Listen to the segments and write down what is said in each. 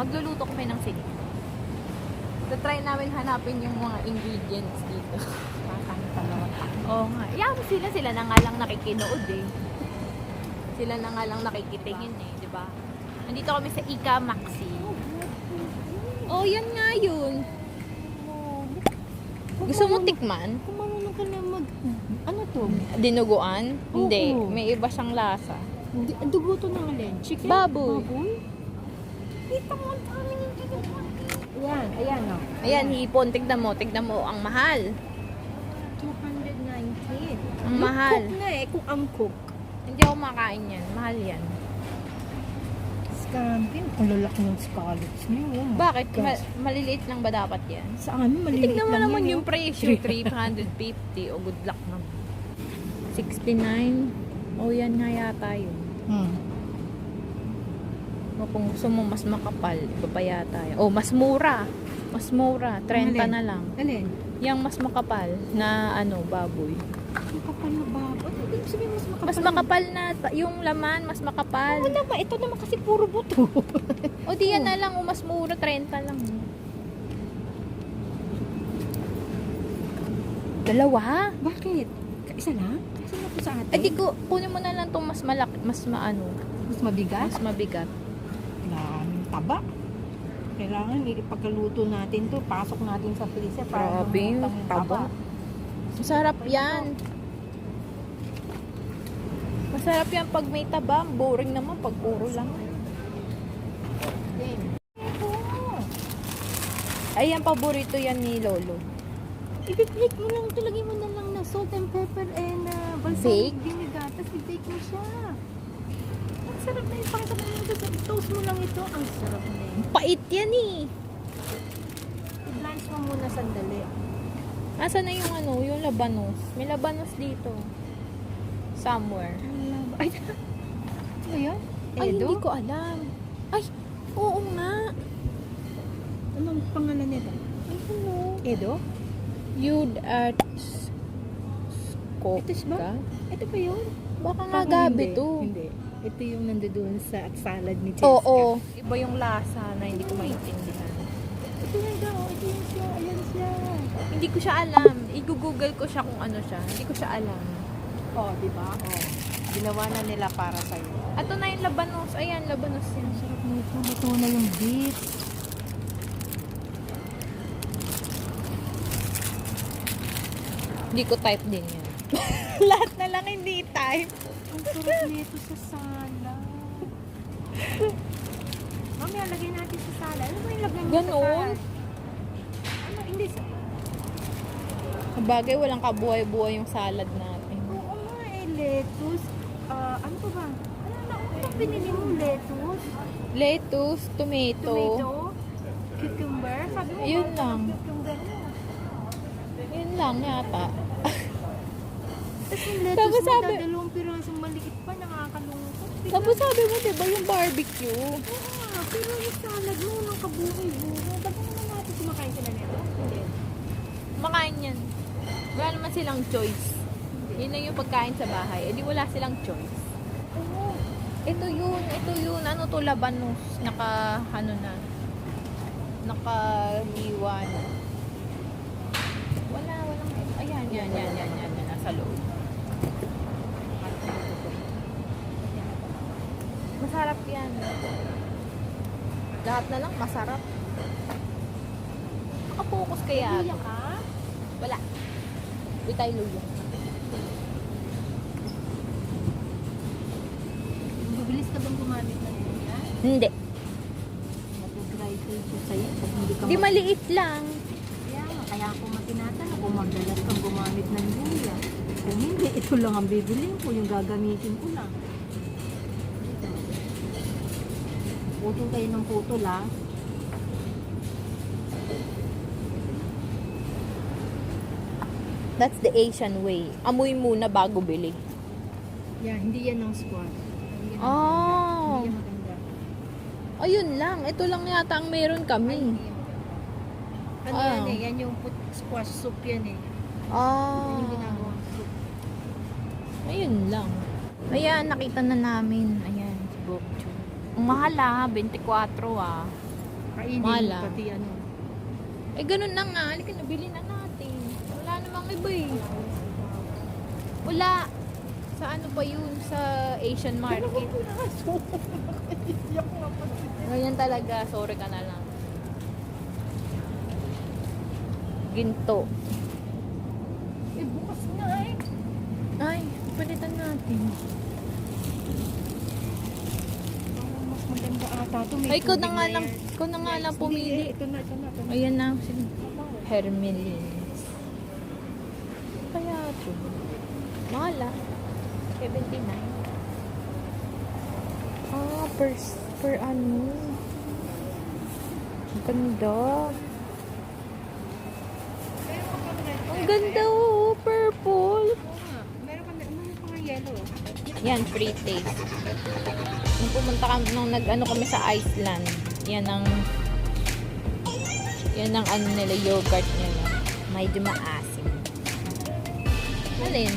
Magluluto kami ng sili. So, try namin hanapin yung mga ingredients dito. Oo nga. Yeah, sila, sila na nga lang nakikinood eh. Sila na nga lang nakikitingin eh, di ba? Nandito kami sa Ika Maxi. Oh, yan nga yun. Gusto mo tikman? Kung marunong ka na mag... Ano to? Dinuguan? Oo. Hindi. May iba siyang lasa. Di- Dugo to ng alin? Chicken? Baboy. Baboy? Kita mo ang dami ng dinuguan. Ayan, ayan o. Ayan, hipon. Tignan mo. Tignan mo. Ang mahal. 219. Ang Yung mahal. Cook na eh, kung ang cook. Hindi ako makain yan. Mahal yan. Scampi, ang lalaki ng scallops niyo. Oh my Bakit? gosh. Ma- maliliit lang ba dapat yan? Sa amin, maliliit Tignan mo lang naman yung oh. presyo. 350. O good luck naman. 69. O yan nga yata yun. Hmm. O kung gusto mo mas makapal, iba pa yata yun. O mas mura. Mas mura. 30 Alin? na lang. Alin? Yang mas makapal na ano, baboy. Ang kapal na baboy. Ano ibig sabihin mas makapal? Mas makapal na, yung laman, mas makapal. Oo naman, ito naman kasi puro buto. O di yan na lang, o mas mura, 30 lang. Dalawa? Bakit? Isa lang? Kasi na po sa atin. Eh di ko, kunin mo na lang tong mas malaki, mas maano, Mas mabigat? mas mabigat. Maraming taba. Kailangan ipagkaluto natin to. Pasok natin sa freezer para Grabe yung taba. Masarap yan. Masarap yan pag may taba. Boring naman pag puro lang. Ayan, paborito yan ni Lolo. I-bake mo lang ito. Lagyan mo na lang ng salt and pepper and uh, balsamic Bake? vinegar. Tapos i-bake mo siya. Sarap na yung pakita mo ito. Toast mo lang ito. Ang sarap na yun. Pait yan eh. I-blanch mo muna sandali. Asa na yung ano, yung labanos? May labanos dito. Somewhere. Ay, ano yun? Ay, Edo? hindi ko alam. Ay, oo nga. Anong pangalan nito? Ay, ano? Edo? Yud at Skoka? Ito ba? Ito ba yun? Baka nga Parang gabi hindi. to. Hindi. Ito yung nandoon sa at salad ni Jessica. Oo. Iba yung lasa na hindi ko maintindihan. Ito na daw. Ito yung siya. Ayan siya. Hindi ko siya alam. I-google ko siya kung ano siya. Hindi ko siya alam. Oh, di ba? Oh. Ginawa na nila para sa'yo. Ato na yung labanos. Ayan, labanos yan. Sarap nito. Luto na yung beef. Hindi ko type din yan. Lahat na lang hindi type. Ang sarap nito sa salad. Mamaya, lagyan natin sa salad. Ano ba yung lagyan mo sa Ganon? salad? Ano, hindi sa... Sabagay, walang kabuhay-buhay yung salad natin. Oo nga eh, lettuce. Ah, ano pa ba? Ano na, ano pinili mo? Lettuce? Lettuce, tomato. Tomato? Cucumber? Sabi mo, Yun bakit lang. Cucumber. Yun lang yata. Tapos yung lettuce Tapos mo, sabi- dadalawang pirasong maliit pa, nakakalungkot. Bigla- Tapos sabi mo, di ba yung barbecue? Oo nga, pero yung salad mo, nang kabuhay-buhay. Bago naman natin kumakain sila nito? Hindi. Makain yan. Wala naman silang choice. Yun lang yung pagkain sa bahay. Eh di wala silang choice. Oo. Ito yun, ito yun. Ano to, labanos. Naka, ano na. Nakahiwa na. Wala, walang, ayan, yan, yan, yan, yan, yan, nasa loob. Masarap yan. Lahat na lang, masarap. Nakapokus kaya. Luya ka? Wala. Di tayo luya. Mabilis ka bang gumamit ng luya? Hindi. Mag-dry tape siya sa'yo pag hindi ka Di mag- maliit lang. Kaya nga, kaya ako matinatanong kung magdalas kang gumamit ng luya. Kung hindi, ito lang ang bibilin ko, yung gagamitin ko lang. Putol kayo ng putol ha. That's the Asian way. Amoy muna bago bili. Yeah, hindi yan ang squash. Hindi yan Oh. maganda. Hindi yan maganda. Ayun lang. Ito lang yata ang meron Ay, kami. yan maganda. Ano Ah. yan eh, yan yung put squash soup yan eh. Yan Ah. yung ginagawang soup. Ayun lang. Ayan, nakita na namin. Ayan, mahal ah, 24 ah. Kainin Mala. pati ano. Eh, ganun na nga. Halika, nabili na natin. Wala namang iba eh. Wala. Sa ano pa yun? Sa Asian market. Ganyan talaga. Sorry ka na lang. Ginto. Eh, bukas na eh. Ay, palitan natin. May Ay, ikaw na nga lang, ikaw na nga lang pumili. Ito na, ito na, ito na. Ayan na. Sige. Hermelins. Kaya ito. Mahal ah. 79. Ah, per, per ano. Ang ganda. Ang ganda oh, purple. Oo nga. Meron kami, ano yung mga yellow? Yan, free taste. Nung pumunta kami, nung nag-ano kami sa Iceland, yan ang yan ang ano nila, yogurt nila. Medyo maasim. Alin?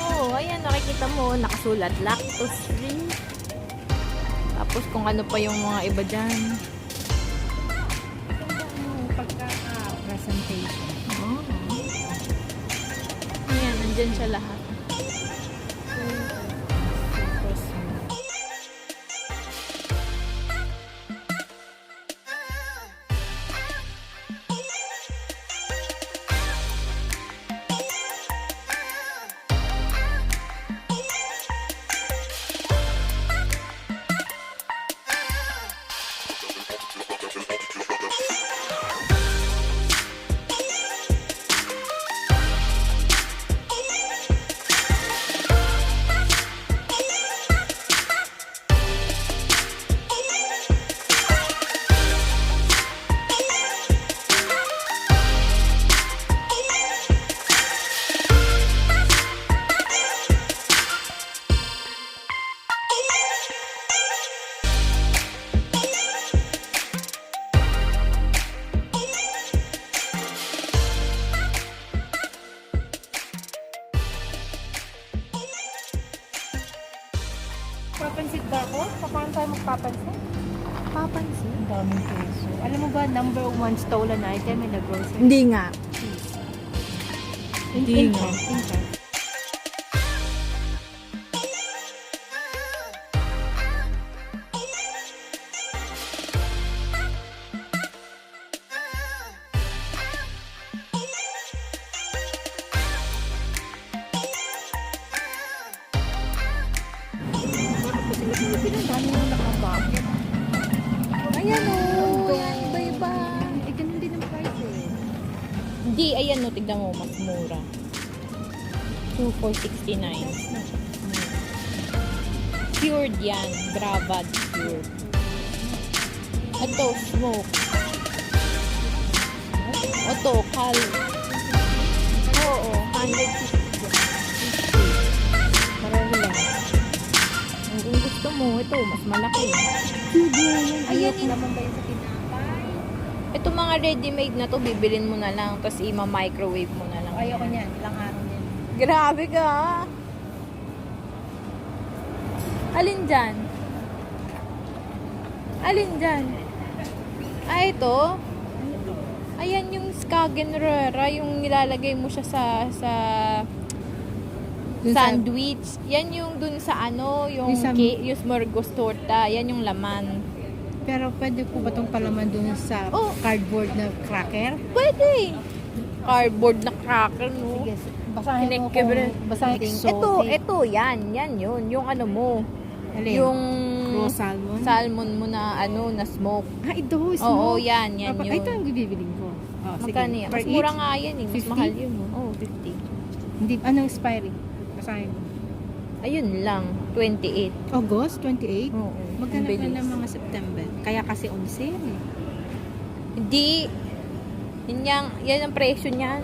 Oh, ayan, nakikita mo, nakasulat, lactose free. Tapos kung ano pa yung mga iba dyan. Pagka-presentation. Oh. Ayan, nandyan siya lahat. Ba ako? Paano tayo magpapansit? Papansin? Ang daming peso. Alam mo ba, number one stolen item in the grocery? Hindi nga. Hindi in, nga. in, in, Tignan mo, mas mura. 2,469. That's not Cured yan. Bravad cured. Ito, smoke. Ito, cal. Oo, 150. Pareho lang. Kung gusto mo, ito, mas malaki. Ayan, Ayan, yun. naman ba yun sa tinapay? Ito mga ready-made na to, bibilin mo na lang, tapos ima-microwave mo na lang. Ayoko niyan, ilang araw niyan. Grabe ka. Alin dyan? Alin dyan? Ah, ito? Ayan yung Skagenröra, yung nilalagay mo siya sa sa Dun sa- sandwich. Yan yung dun sa ano, yung, Yung sa- yung smorgasbord torta. Yan yung laman. Pero pwede po ba itong palaman dun sa Oh. cardboard na cracker? Pwede. Cardboard na cracker, no? Sige, basahin mo kung basahin kung Ito, ito, yan. Yan yun. Yung ano mo. Alin? Yung raw salmon? salmon mo na ano, na smoke. ah, ito, smoke. Oo, yan. Yan Ah, pa- yun. Ito ang bibiling ko. Oh, sige. Magkano yan? Per Mas mura nga yan eh. Mas 50? mahal yun. Oh, oh 50. Hindi, anong expiry? Basahin mo. Ayun lang. 28. August 28? Oo. Magkano ang pa bilis. ng mga September? Kaya kasi on sale eh. Hindi. Yun yang, yan ang presyo niyan.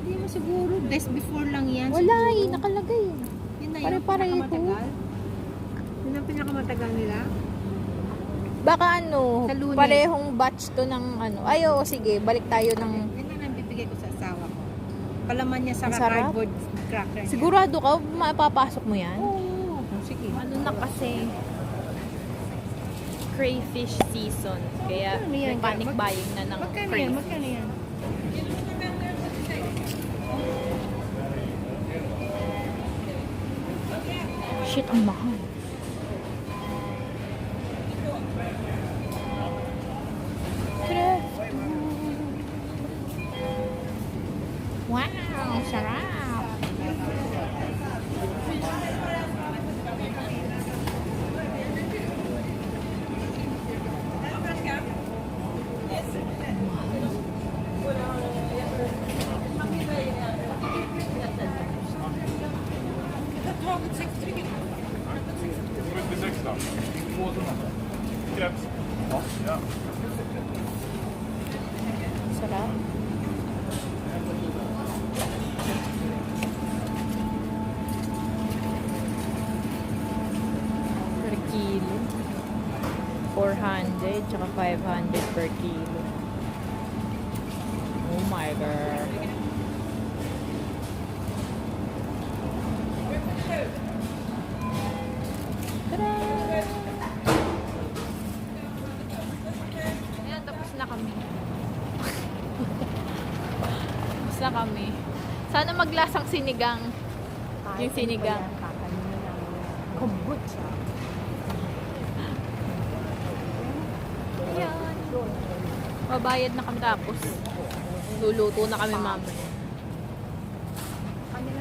Hindi mo siguro. Best before lang yan. Wala siguro. eh. Nakalagay. Yun na Pare- yung pareho. pinakamatagal. Yun ang pinakamatagal nila. Baka ano, Sa Lunes. parehong batch to ng ano. Ay, oo, sige. Balik tayo ng... Yun na lang bibigay ko sa asawa ko. Palaman niya sa Ang sarap. cardboard cracker niya. Sigurado ka, mapapasok mo yan? Oo. sige. Ano na kasi? crayfish season. Kaya Ano may yan, panic Mag- buying na ng Magkano yan? crayfish. Magkano yan? Shit, ang mahal. 400 tsaka 500 per kilo. Oh my god. Tada! Ayan, tapos na kami. tapos na kami. Sana maglasang sinigang. Yung sinigang. Kombucha. Babayad na kami tapos. Luluto na kami mamaya. Kanila